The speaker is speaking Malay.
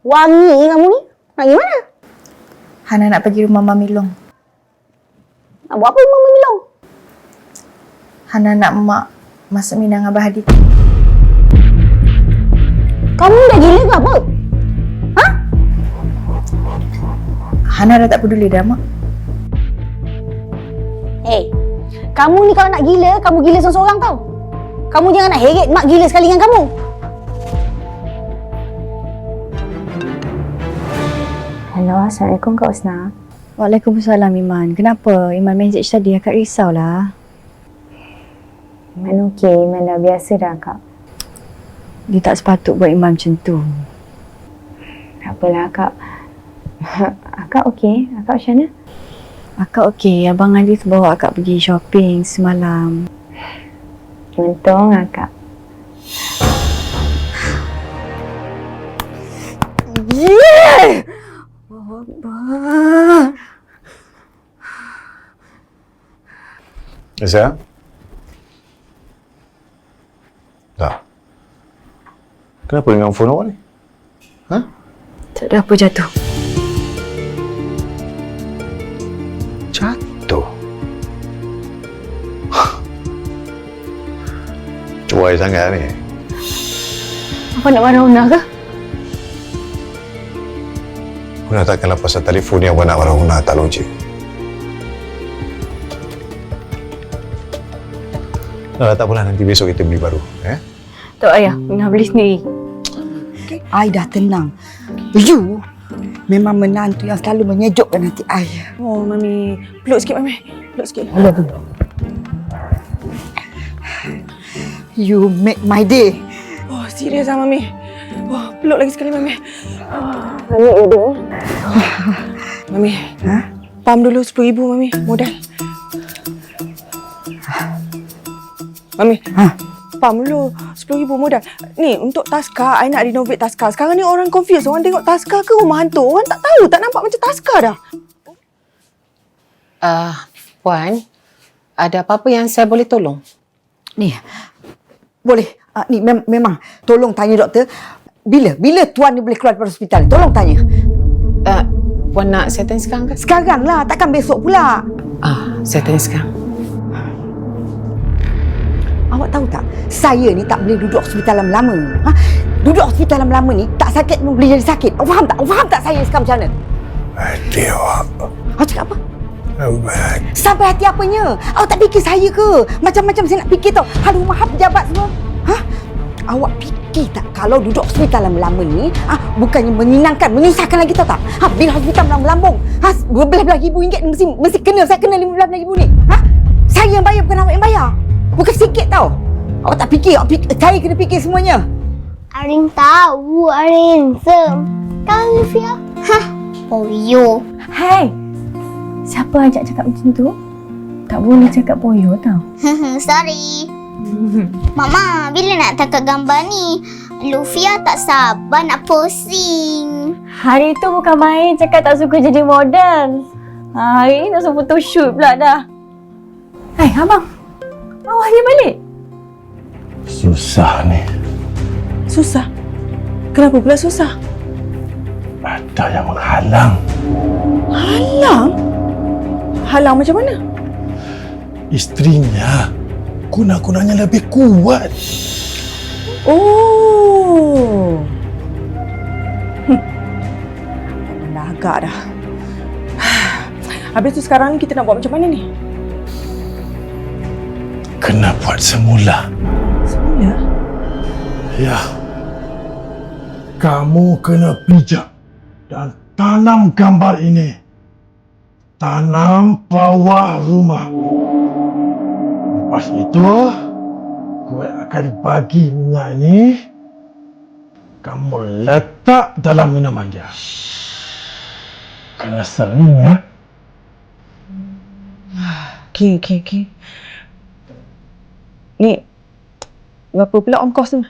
Wangi kamu ni. Nak pergi mana? Hana nak pergi rumah Mami Long. Nak buat apa rumah Mami Long? Hana nak mak masuk Minang Abah Hadi. Kamu dah gila ke apa? Ha? Hana dah tak peduli dah, Mak. Hey, kamu ni kalau nak gila, kamu gila seorang-seorang tau. Kamu jangan nak heret mak gila sekali dengan kamu. Hello, Assalamualaikum Kak Usna. Waalaikumsalam Iman. Kenapa? Iman message tadi akak risaulah. Iman okey, Iman dah biasa dah Kak. Dia tak sepatut buat Iman macam tu. Tak apalah Kak. Akak okey? Akak macam mana? Akak okey. Abang Adi tu bawa akak pergi shopping semalam. Untung Akak. Yeah! Akbar. Aisyah? Tak. Kenapa dengan phone awak ni? Ha? Tak ada apa jatuh. Jatuh. Cuai sangat ni. Apa nak marah Una ke? Huna takkanlah pasal telefon yang nak marah Huna tak logik. Tak apalah nanti besok kita beli baru. Eh? Tak ayah. Una beli sendiri. I dah tenang. You memang menantu yang selalu menyejukkan hati I. Oh, Mami. Peluk sikit, Mami. Peluk sikit. You make my day. Oh, serius lah, Mami. Oh, peluk lagi sekali, Mami. Ambil ya dia. Mami. Ha? Pam dulu RM10,000, Mami. Modal. Mami. Ha? Pam dulu RM10,000 modal. Ni, untuk taska, I nak renovate taska. Sekarang ni orang confused. Orang tengok taska ke rumah hantu. Orang tak tahu, tak nampak macam taska dah. Uh, Puan, ada apa-apa yang saya boleh tolong? Ni, boleh. Uh, ni mem- memang tolong tanya doktor. Bila? Bila tuan ni boleh keluar daripada hospital? Tolong tanya. Uh, Puan nak saya tanya sekarang ke? Sekarang lah, takkan besok pula. Ah, saya tanya sekarang. Awak tahu tak, saya ni tak boleh duduk hospital lama-lama. Ha? Duduk hospital lama-lama ni, tak sakit pun boleh jadi sakit. Awak faham tak? Awak faham tak saya sekarang macam mana? Hati awak. Awak cakap apa? Baik. Sampai hati apanya? Awak tak fikir saya ke? Macam-macam saya nak fikir tau. Hal rumah hal pejabat semua. Ha? Awak fikir kalau duduk hospital lama-lama ni, ha, bukannya menyenangkan, menyusahkan lagi tau tak? Ha, bil hospital melambung-lambung. Ha, berbelas-belas ribu ringgit mesti, mesti kena, saya kena lima belas ribu ni. Ha? Saya yang bayar bukan awak yang bayar. Bukan sikit tau. Awak tak fikir, awak fikir, saya kena fikir semuanya. Arin tahu Arin sem. Kan Lufia? Hah, oh yo. Hai! Siapa ajak cakap macam tu? Tak boleh cakap poyo tau. Sorry. Mama, bila nak tangkap gambar ni? Lufia tak sabar nak posing. Hari tu bukan main cakap tak suka jadi model. Ha, hari ni nak suruh photoshoot pula dah. Hai, abang. Awak ni balik. Susah ni. Susah. Kenapa pula susah? Ada yang menghalang. Halang? Halang macam mana? Isterinya guna-gunanya lebih kuat. Oh. Hmm. Dah agak dah. Habis tu sekarang ni kita nak buat macam mana ni? Kena buat semula. Semula. Ya. Kamu kena pijak dan tanam gambar ini. Tanam bawah rumah. Lepas itu, gue akan bagi minyak ini. Kamu letak dalam minuman dia. Kena sering ya. Okay, okay, okay. Ni, berapa pula ongkos tu?